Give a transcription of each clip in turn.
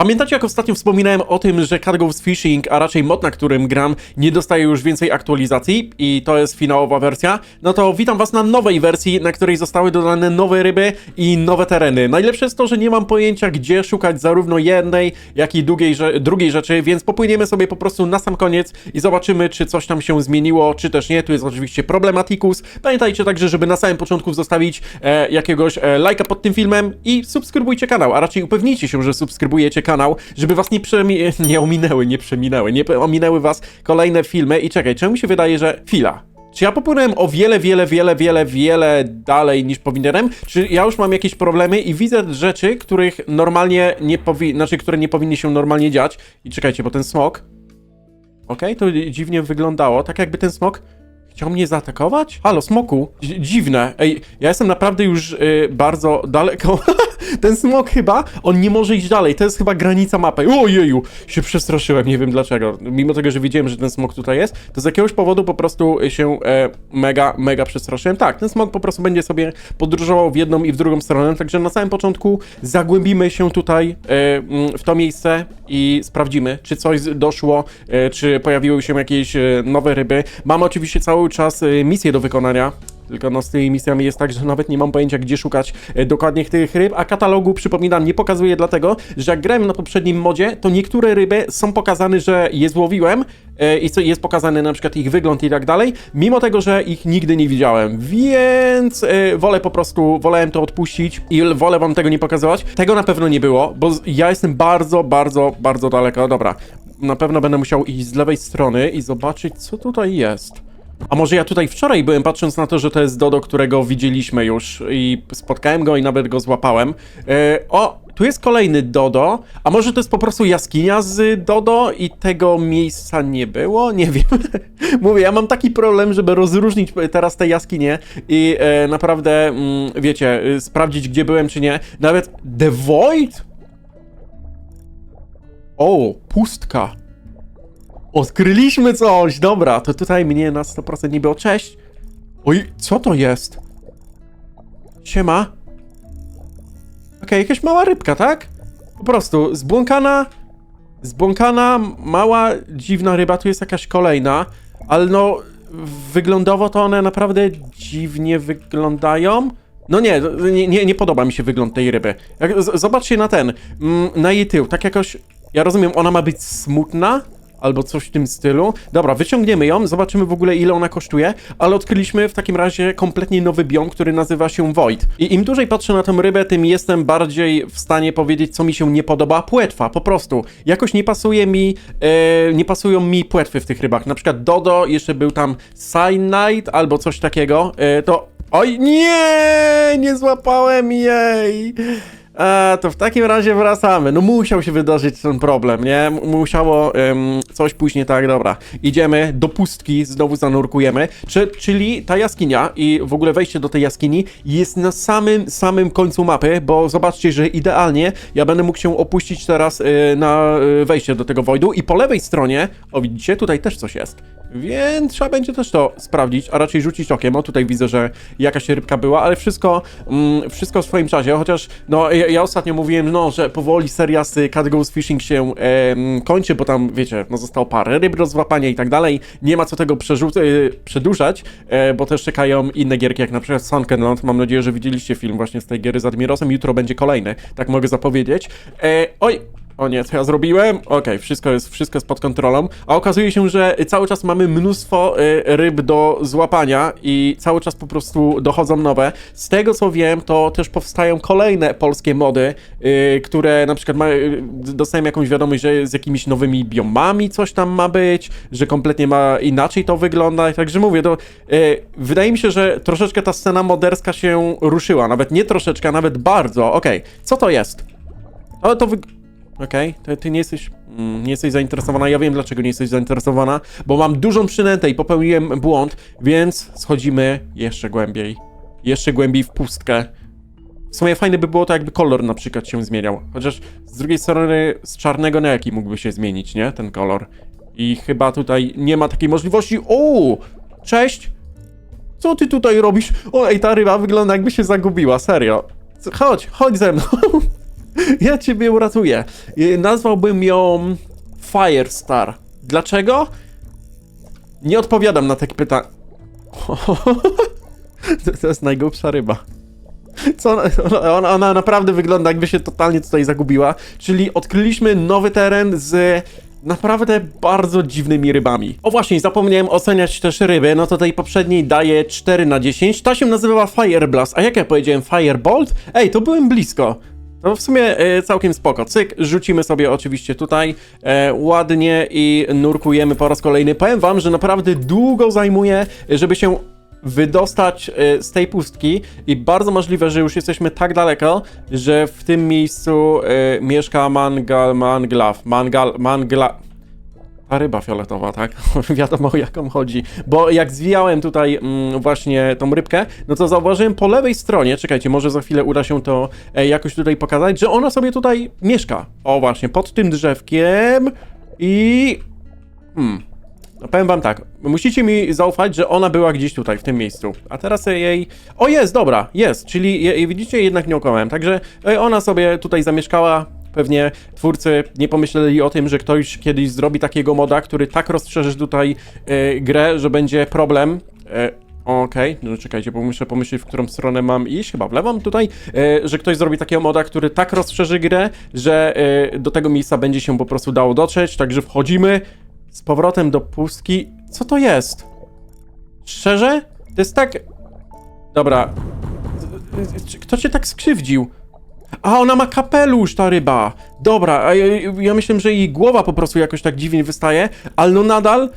Pamiętacie, jak ostatnio wspominałem o tym, że Cargo's Fishing, a raczej mod, na którym gram, nie dostaje już więcej aktualizacji i to jest finałowa wersja? No to witam was na nowej wersji, na której zostały dodane nowe ryby i nowe tereny. Najlepsze jest to, że nie mam pojęcia, gdzie szukać zarówno jednej, jak i drugiej, drugiej rzeczy, więc popłyniemy sobie po prostu na sam koniec i zobaczymy, czy coś tam się zmieniło, czy też nie. Tu jest oczywiście Problematicus. Pamiętajcie także, żeby na samym początku zostawić e, jakiegoś e, lajka pod tym filmem i subskrybujcie kanał, a raczej upewnijcie się, że subskrybujecie kanał, żeby was nie, przemi- nie ominęły, nie przeminęły, nie ominęły was kolejne filmy. I czekaj, czemu mi się wydaje, że... Chwila. Czy ja popłynąłem o wiele, wiele, wiele, wiele, wiele dalej niż powinienem? Czy ja już mam jakieś problemy i widzę rzeczy, których normalnie nie powi... znaczy, które nie powinny się normalnie dziać? I czekajcie, bo ten smok... Okej, to dziwnie wyglądało, tak jakby ten smok chciał mnie zaatakować? Halo, smoku? Dzi- Dziwne. Ej, ja jestem naprawdę już y, bardzo daleko. Ten smok chyba, on nie może iść dalej. To jest chyba granica mapy. Ojeju, się przestraszyłem, nie wiem dlaczego. Mimo tego, że wiedziałem, że ten smok tutaj jest, to z jakiegoś powodu po prostu się e, mega, mega przestraszyłem. Tak, ten smok po prostu będzie sobie podróżował w jedną i w drugą stronę, także na samym początku zagłębimy się tutaj e, mm, w to miejsce i sprawdzimy, czy coś doszło, e, czy pojawiły się jakieś e, nowe ryby. Mamy oczywiście cały czas e, misje do wykonania. Tylko no z tymi misjami jest tak, że nawet nie mam pojęcia, gdzie szukać e, dokładnie tych ryb, a katalogu, przypominam, nie pokazuję dlatego, że jak grałem na poprzednim modzie, to niektóre ryby są pokazane, że je złowiłem e, i co jest pokazany na przykład ich wygląd i tak dalej, mimo tego, że ich nigdy nie widziałem, więc e, wolę po prostu, wolałem to odpuścić i wolę wam tego nie pokazywać. Tego na pewno nie było, bo ja jestem bardzo, bardzo, bardzo daleko. Dobra, na pewno będę musiał iść z lewej strony i zobaczyć, co tutaj jest. A może ja tutaj wczoraj byłem, patrząc na to, że to jest Dodo, którego widzieliśmy już i spotkałem go i nawet go złapałem. E, o, tu jest kolejny Dodo, a może to jest po prostu jaskinia z Dodo i tego miejsca nie było? Nie wiem. Mówię, ja mam taki problem, żeby rozróżnić teraz te jaskinie i e, naprawdę, mm, wiecie, y, sprawdzić gdzie byłem czy nie. Nawet The Void? O, pustka. Odkryliśmy coś! Dobra, to tutaj mnie na 100% nie było. Cześć! Oj, co to jest? Siema. Okej, jakaś mała rybka, tak? Po prostu, zbłąkana... Zbłąkana, mała, dziwna ryba. Tu jest jakaś kolejna. Ale no, wyglądowo to one naprawdę dziwnie wyglądają. No nie, nie, nie, nie podoba mi się wygląd tej ryby. Jak, zobaczcie na ten, mm, na jej tył, tak jakoś... Ja rozumiem, ona ma być smutna, albo coś w tym stylu. Dobra, wyciągniemy ją, zobaczymy w ogóle ile ona kosztuje, ale odkryliśmy w takim razie kompletnie nowy biom, który nazywa się Void. I im dłużej patrzę na tę rybę, tym jestem bardziej w stanie powiedzieć, co mi się nie podoba. Płetwa, po prostu. Jakoś nie pasuje mi, e, nie pasują mi płetwy w tych rybach. Na przykład Dodo, jeszcze był tam Cyanide albo coś takiego, e, to... Oj, nie, nie złapałem jej. A, to w takim razie wracamy. No musiał się wydarzyć ten problem, nie? Musiało em, coś pójść nie tak, dobra. Idziemy do pustki, znowu zanurkujemy. Czy, czyli ta jaskinia i w ogóle wejście do tej jaskini jest na samym, samym końcu mapy, bo zobaczcie, że idealnie ja będę mógł się opuścić teraz y, na y, wejście do tego Voidu i po lewej stronie, o widzicie, tutaj też coś jest. Więc trzeba będzie też to sprawdzić, a raczej rzucić okiem. O, tutaj widzę, że jakaś rybka była, ale wszystko, mm, wszystko w swoim czasie. Chociaż, no, ja, ja ostatnio mówiłem, no, że powoli seria z Cat Goes Fishing się em, kończy, bo tam, wiecie, no, zostało parę ryb do złapania i tak dalej. Nie ma co tego przerzu- e, przedłużać, e, bo też czekają inne gierki, jak na przykład Sunkenland. Mam nadzieję, że widzieliście film właśnie z tej giery z Admirosem. Jutro będzie kolejny, tak mogę zapowiedzieć. E, oj, o nie, co ja zrobiłem? Okej, wszystko, jest, wszystko jest pod kontrolą. A okazuje się, że cały czas mamy mnóstwo y, ryb do złapania i cały czas po prostu dochodzą nowe. Z tego co wiem, to też powstają kolejne polskie mody, y, które na przykład ma, y, jakąś wiadomość, że z jakimiś nowymi biomami coś tam ma być, że kompletnie ma inaczej to wygląda. Także mówię, to y, wydaje mi się, że troszeczkę ta scena moderska się ruszyła. Nawet nie troszeczkę, nawet bardzo. Okej, co to jest? Ale to wy... Okej, to ty nie jesteś, mm, nie jesteś zainteresowana. Ja wiem, dlaczego nie jesteś zainteresowana, bo mam dużą przynętę i popełniłem błąd, więc schodzimy jeszcze głębiej. Jeszcze głębiej w pustkę. W sumie fajne by było to, jakby kolor na przykład się zmieniał. Chociaż z drugiej strony z czarnego na jaki mógłby się zmienić, nie? Ten kolor. I chyba tutaj nie ma takiej możliwości. O! Cześć! Co ty tutaj robisz? O, ej, ta ryba wygląda jakby się zagubiła, serio. Chodź, chodź ze mną. ja ciebie uratuję. Y, Nazwałbym ją Firestar. Dlaczego? Nie odpowiadam na takie pytania. to, jest najgłupsza ryba. Co ona, ona, ona naprawdę wygląda jakby się totalnie tutaj zagubiła. Czyli odkryliśmy nowy teren z naprawdę bardzo dziwnymi rybami. O właśnie, zapomniałem oceniać też ryby, no to tej poprzedniej daję 4 na 10. Ta się nazywała Fire Blast, a jak ja powiedziałem Firebolt? Ej, to byłem blisko. No w sumie e, całkiem spoko. Cyk, rzucimy sobie oczywiście tutaj e, ładnie i nurkujemy po raz kolejny. Powiem wam, że naprawdę długo zajmuje, żeby się wydostać e, z tej pustki i bardzo możliwe, że już jesteśmy tak daleko, że w tym miejscu e, mieszka Mangal, Manglaw, Mangal, Mangla... Ta ryba fioletowa, tak? Wiadomo o jaką chodzi. Bo jak zwijałem tutaj mm, właśnie tą rybkę, no to zauważyłem po lewej stronie, czekajcie, może za chwilę uda się to e, jakoś tutaj pokazać, że ona sobie tutaj mieszka. O właśnie, pod tym drzewkiem i... Hmm. No powiem wam tak, musicie mi zaufać, że ona była gdzieś tutaj, w tym miejscu. A teraz jej... O, jest, dobra, jest, czyli je, widzicie, jednak nie okłamałem. Także e, ona sobie tutaj zamieszkała, Pewnie twórcy nie pomyśleli o tym, że ktoś kiedyś zrobi takiego moda, który tak rozszerzy tutaj e, grę, że będzie problem. E, Okej, no czekajcie, bo muszę pomyśleć, w którą stronę mam iść, chyba w lewą tutaj, e, że ktoś zrobi takiego moda, który tak rozszerzy grę, że e, do tego miejsca będzie się po prostu dało dotrzeć, także wchodzimy z powrotem do pustki. Co to jest? Szczerze? To jest tak... Dobra. Kto cię tak skrzywdził? A, ona ma kapelusz, ta ryba. Dobra, a ja, ja myślę, że jej głowa po prostu jakoś tak dziwnie wystaje, ale no nadal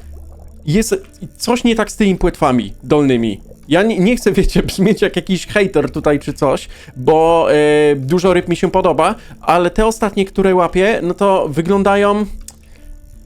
jest coś nie tak z tymi płetwami dolnymi. Ja nie, nie chcę, wiecie, brzmieć jak jakiś hater tutaj czy coś, bo e, dużo ryb mi się podoba, ale te ostatnie, które łapię, no to wyglądają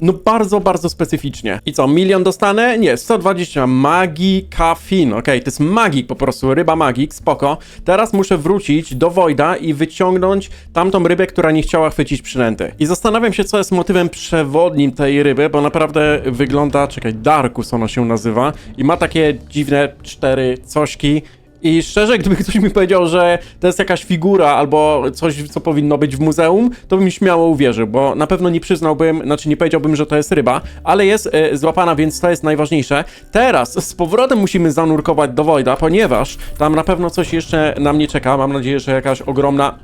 no bardzo, bardzo specyficznie. I co, milion dostanę? Nie, 120 magii kafin. Okej, to jest magik po prostu, ryba magik, spoko. Teraz muszę wrócić do Wojda i wyciągnąć tamtą rybę, która nie chciała chwycić przynęty. I zastanawiam się, co jest motywem przewodnim tej ryby, bo naprawdę wygląda, czekaj, Darkus ona się nazywa i ma takie dziwne cztery cośki. I szczerze, gdyby ktoś mi powiedział, że to jest jakaś figura albo coś, co powinno być w muzeum, to bym śmiało uwierzył, bo na pewno nie przyznałbym, znaczy nie powiedziałbym, że to jest ryba, ale jest e, złapana, więc to jest najważniejsze. Teraz z powrotem musimy zanurkować do Wojda, ponieważ tam na pewno coś jeszcze na mnie czeka. Mam nadzieję, że jakaś ogromna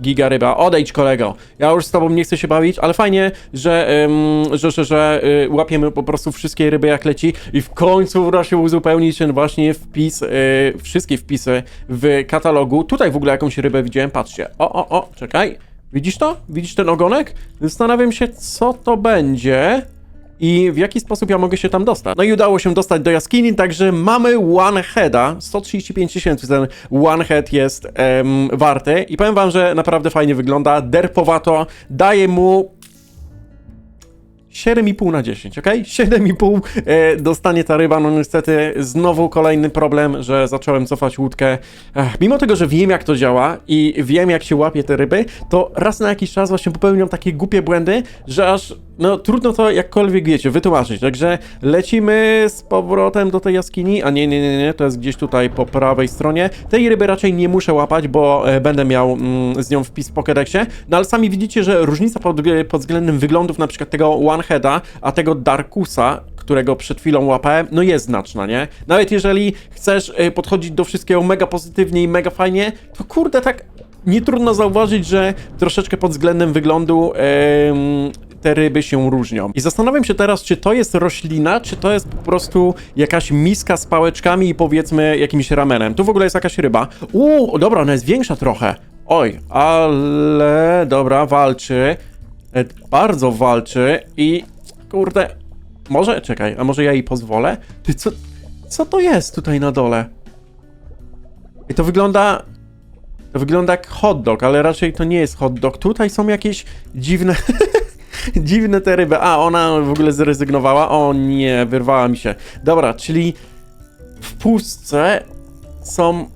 Giga ryba, odejdź kolego. Ja już z tobą nie chcę się bawić, ale fajnie, że, ym, że, że, że y, łapiemy po prostu wszystkie ryby jak leci i w końcu uda się uzupełnić ten właśnie wpis, y, wszystkie wpisy w katalogu. Tutaj w ogóle jakąś rybę widziałem, patrzcie. O, o, o, czekaj. Widzisz to? Widzisz ten ogonek? Zastanawiam się, co to będzie i w jaki sposób ja mogę się tam dostać. No i udało się dostać do jaskini, także mamy one heada, 135 tysięcy ten one head jest em, warty i powiem wam, że naprawdę fajnie wygląda, derpowato, daje mu 7,5 na 10, ok? 7,5 e, dostanie ta ryba, no niestety znowu kolejny problem, że zacząłem cofać łódkę. Ech, mimo tego, że wiem jak to działa i wiem jak się łapie te ryby, to raz na jakiś czas właśnie popełniam takie głupie błędy, że aż no trudno to jakkolwiek wiecie, wytłumaczyć. Także lecimy z powrotem do tej jaskini, a nie, nie, nie, nie, to jest gdzieś tutaj po prawej stronie. Tej ryby raczej nie muszę łapać, bo e, będę miał mm, z nią wpis w Pokédexie, no ale sami widzicie, że różnica pod, pod względem wyglądów na przykład tego One-Heada, a tego Darkusa, którego przed chwilą łapałem, no jest znaczna, nie? Nawet jeżeli chcesz e, podchodzić do wszystkiego mega pozytywnie i mega fajnie, to kurde, tak nie trudno zauważyć, że troszeczkę pod względem wyglądu te ryby się różnią. I zastanawiam się teraz, czy to jest roślina, czy to jest po prostu jakaś miska z pałeczkami i powiedzmy jakimś ramenem. Tu w ogóle jest jakaś ryba. Uuu, dobra, ona jest większa trochę. Oj, ale dobra, walczy. E, Bardzo walczy i kurde, może, czekaj, a może ja jej pozwolę? Ty, co, co to jest tutaj na dole? I to wygląda to wygląda jak hot dog, ale raczej to nie jest hot dog. Tutaj są jakieś dziwne. dziwne te ryby. A, ona w ogóle zrezygnowała. O nie, wyrwała mi się. Dobra, czyli w pustce są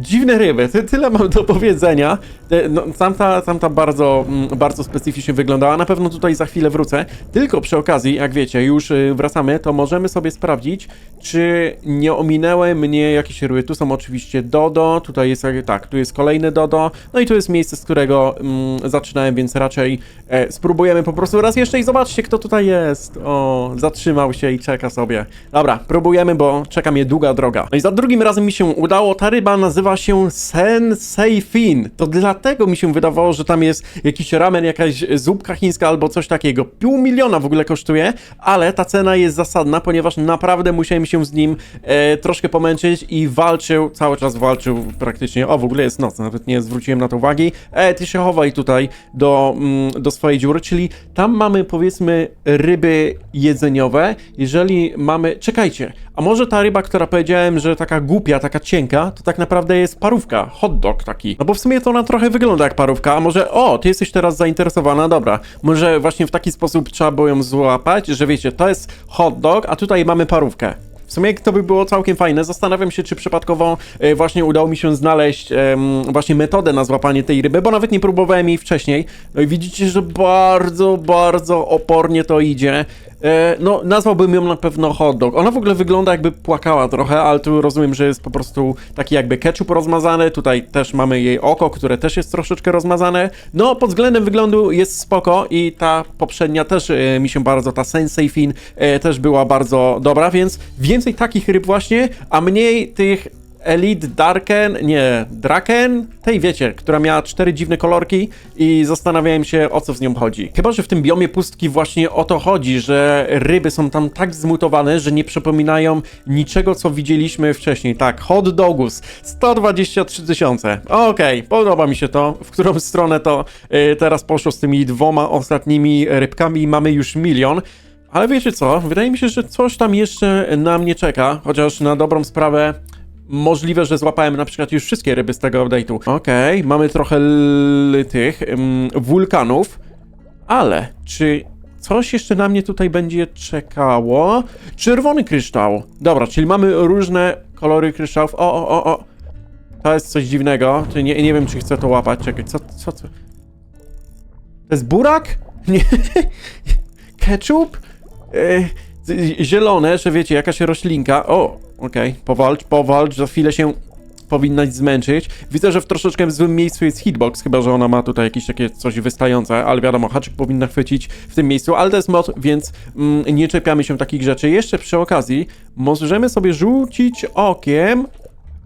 dziwne ryby. Ty, tyle mam do powiedzenia. Te- No, tamta, tamta bardzo, mm, bardzo specyficznie wyglądała. Na pewno tutaj za chwilę wrócę. Tylko przy okazji, jak wiecie, już y, wracamy, to możemy sobie sprawdzić, czy nie ominęły mnie jakieś ryby. Tu są oczywiście Dodo, tutaj jest, jak- tak, tu jest kolejny Dodo, no i tu jest miejsce, z którego mm, zaczynałem, więc raczej e, spróbujemy po prostu raz jeszcze i zobaczcie, kto tutaj jest. O, zatrzymał się i czeka sobie. Dobra, próbujemy, bo czeka mnie długa droga. No i za drugim razem mi się udało. Ta ryba nazywa się Sensei Fin. To dlatego mi się wydawało, że tam jest jakiś ramen, jakaś zupka chińska albo coś takiego. Pół miliona w ogóle kosztuje, ale ta cena jest zasadna, ponieważ naprawdę musiałem się z nim e, troszkę pomęczyć i walczył, cały czas walczył praktycznie. O, w ogóle jest noc, nawet nie zwróciłem na to uwagi. E, ty się chowaj tutaj do, mm, do swojej dziury, czyli tam mamy powiedzmy ryby jedzeniowe. Jeżeli mamy. Czekajcie, a może ta ryba, która powiedziałem, że taka głupia, taka cienka, to tak naprawdę jest parówka, hot dog taki. No bo w sumie to ona trochę wygląda jak parówka, a może. O, ty jesteś teraz zainteresowana, dobra. Może właśnie w taki sposób trzeba było ją złapać, że wiecie, to jest hot dog, a tutaj mamy parówkę. W sumie to by było całkiem fajne. Zastanawiam się, czy przypadkowo e, właśnie udało mi się znaleźć em, właśnie metodę na złapanie tej ryby, bo nawet nie próbowałem jej wcześniej. No i widzicie, że bardzo, bardzo opornie to idzie. E, no, nazwałbym ją na pewno hot dog. Ona w ogóle wygląda jakby płakała trochę, ale tu rozumiem, że jest po prostu taki jakby ketchup rozmazany. Tutaj też mamy jej oko, które też jest troszeczkę rozmazane. No, pod względem wyglądu jest spoko i ta poprzednia też e, mi się bardzo, ta Sensei Fin e, też była bardzo dobra, więc więcej takich ryb właśnie, a mniej tych Elite Darken, nie, Draken, tej wiecie, która miała cztery dziwne kolorki i zastanawiałem się o co z nią chodzi. Chyba, że w tym biomie pustki właśnie o to chodzi, że ryby są tam tak zmutowane, że nie przypominają niczego, co widzieliśmy wcześniej. Tak, hot dogus, 123 tysiące. Okej, podoba mi się to, w którą stronę to y, teraz poszło z tymi dwoma ostatnimi rybkami mamy już milion. Ale wiecie co? Wydaje mi się, że coś tam jeszcze na mnie czeka, chociaż na dobrą sprawę możliwe, że złapałem na przykład już wszystkie ryby z tego update'u. Okej, mamy trochę tych ym, wulkanów, ale czy coś jeszcze na mnie tutaj będzie czekało? Czerwony kryształ. Dobra, czyli mamy różne kolory kryształów. O, o, o, o. To jest coś dziwnego. Nie, nie wiem, czy chcę to łapać. Czekaj, co, co, co? To jest burak? Nie. Ketchup? Z- zielone, że wiecie, jakaś roślinka. O, okej, powalcz, powalcz, za chwilę się powinnaś zmęczyć. Widzę, że w troszeczkę złym miejscu jest hitbox, chyba że ona ma tutaj jakieś takie coś wystające, ale wiadomo, haczyk powinna chwycić w tym miejscu, ale to jest mod, więc mm, nie czepiamy się takich rzeczy. Jeszcze przy okazji możemy sobie rzucić okiem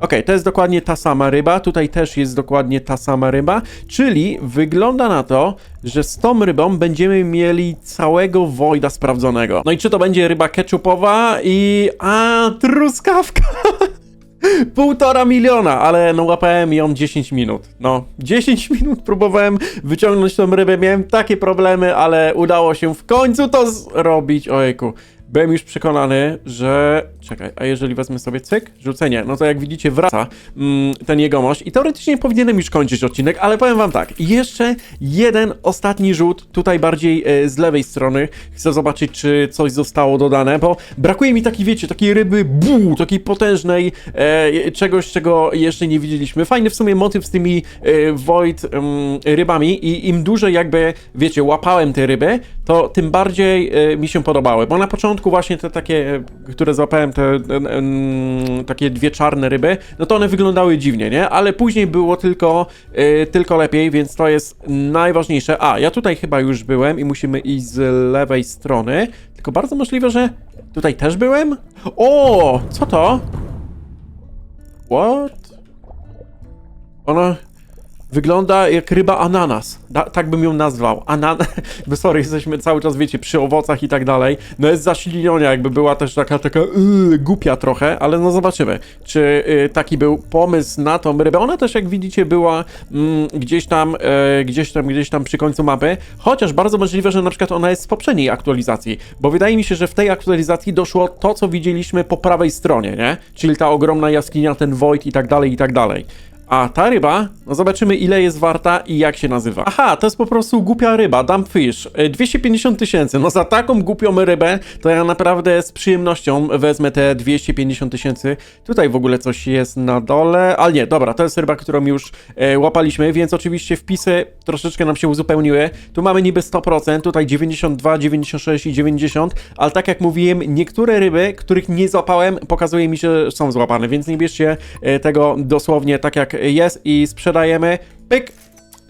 Okej, to jest dokładnie ta sama ryba, tutaj też jest dokładnie ta sama ryba, czyli wygląda na to, że z tą rybą będziemy mieli całego Wojda sprawdzonego. No i czy to będzie ryba ketchupowa i... a truskawka! Półtora miliona, ale no łapałem ją 10 minut. No, 10 minut próbowałem wyciągnąć tą rybę, miałem takie problemy, ale udało się w końcu to zrobić. Ojejku, byłem już przekonany, że... Czekaj, a jeżeli wezmę sobie cyk, rzucenie, no to jak widzicie wraca mm, ten jegomość i teoretycznie powinienem już kończyć odcinek, ale powiem wam tak, jeszcze jeden ostatni rzut, tutaj bardziej e, z lewej strony, chcę zobaczyć, czy coś zostało dodane, bo brakuje mi takiej, wiecie, takiej ryby, bu, takiej potężnej, e, czegoś, czego jeszcze nie widzieliśmy. Fajny w sumie motyw z tymi e, Void em, rybami i im dłużej jakby, wiecie, łapałem te ryby, to tym bardziej e, mi się podobały, bo na początku właśnie te takie, e, które złapałem, te em, em, takie dwie czarne ryby, no to one wyglądały dziwnie, nie? Ale później było tylko, tylko lepiej, więc to jest najważniejsze. A, ja tutaj chyba już byłem i musimy iść z lewej strony, tylko bardzo możliwe, że tutaj też byłem? O, co to? What? Ona wygląda jak ryba ananas. Da, tak bym ją nazwał. Anan... Bo sorry, jesteśmy cały czas, wiecie, przy owocach i tak dalej. No jest zasilniona, jakby była też taka, taka yy, głupia trochę, ale no zobaczymy, czy yy, taki był pomysł na tą rybę. Ona też, jak widzicie, była mm, gdzieś tam, e, gdzieś tam, gdzieś tam przy końcu mapy, chociaż bardzo możliwe, że na przykład ona jest z poprzedniej aktualizacji, bo wydaje mi się, że w tej aktualizacji doszło to, co widzieliśmy po prawej stronie, nie? Czyli ta ogromna jaskinia, ten Void i tak dalej, i tak dalej. A ta ryba, no zobaczymy ile jest warta i jak się nazywa. Aha, to jest po prostu głupia ryba, dump fish. Y, 250 tysięcy, no za taką głupią rybę to ja naprawdę z przyjemnością wezmę te 250 tysięcy. Tutaj w ogóle coś jest na dole, ale nie, dobra, to jest ryba, którą już e, łapaliśmy, więc oczywiście wpisy troszeczkę nam się uzupełniły. Tu mamy niby 100%, tutaj 92, 96 i 90, ale tak jak mówiłem, niektóre ryby, których nie złapałem, pokazuje mi, że są złapane, więc nie bierzcie e, tego dosłownie tak jak jest i sprzedajemy. Pyk,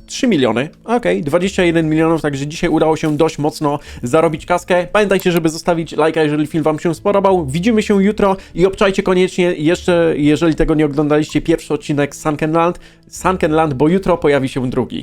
3 miliony, okej, 21 milionów, także dzisiaj udało się dość mocno zarobić kaskę. Pamiętajcie, żeby zostawić lajka, jeżeli film wam się spodobał. Widzimy się jutro i obczajcie koniecznie jeszcze, jeżeli tego nie oglądaliście, pierwszy odcinek Sunkenland, Sunkenland, bo jutro pojawi się drugi.